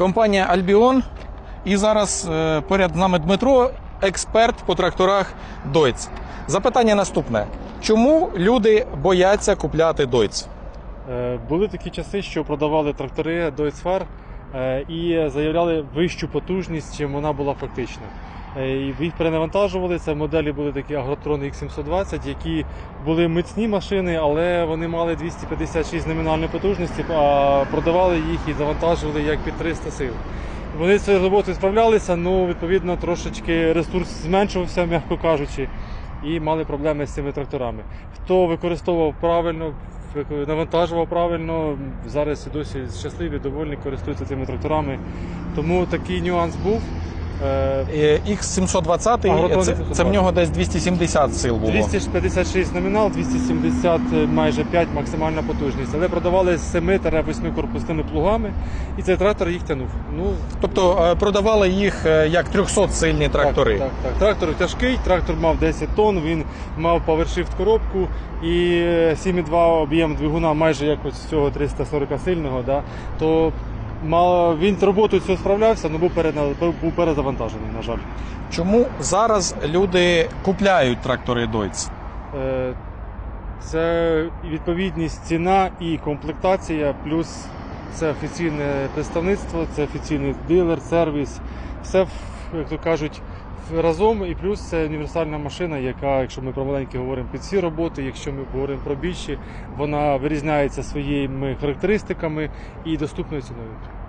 компанія Альбіон. І зараз е, поряд з нами Дмитро, експерт по тракторах Дойц. Запитання наступне: чому люди бояться купляти Deutz? Е, Були такі часи, що продавали трактори Deutz-Fahr е, і заявляли вищу потужність, чим вона була фактично. Е, Їх перенавантажували. Це моделі були такі Агротрон X720, які були міцні машини, але вони мали 256 номінальної потужності, а продавали їх і завантажували як під 300 сил. Вони з роботою справлялися, ну відповідно трошечки ресурс зменшувався, м'яко кажучи, і мали проблеми з цими тракторами. Хто використовував правильно, навантажував правильно, зараз і досі щасливі, довольні, користуються цими тракторами. Тому такий нюанс був. Е, Е, X720, Агротрон це, це в нього десь 270 сил було. 256 номінал, 270 майже 5 максимальна потужність. Але продавали з 7-8 корпусними плугами, і цей трактор їх тягнув. Ну, Тобто е, продавали їх е, як 300 сильні трактори. Так, так, так. Трактор тяжкий, трактор мав 10 тонн, він мав PowerShift коробку і е, 7,2 об'єм двигуна майже як ось цього 340 сильного. Да, то мав, він роботу цю справлявся, але був, перед, був перезавантажений, на жаль. Чому зараз люди купляють трактори Дойц? Е, Це відповідність ціна і комплектація, плюс це офіційне представництво, це офіційний дилер, сервіс. Все, як то кажуть, разом. І плюс це універсальна машина, яка, якщо ми про маленькі говоримо під всі роботи, якщо ми говоримо про більші, вона вирізняється своїми характеристиками і доступною ціною.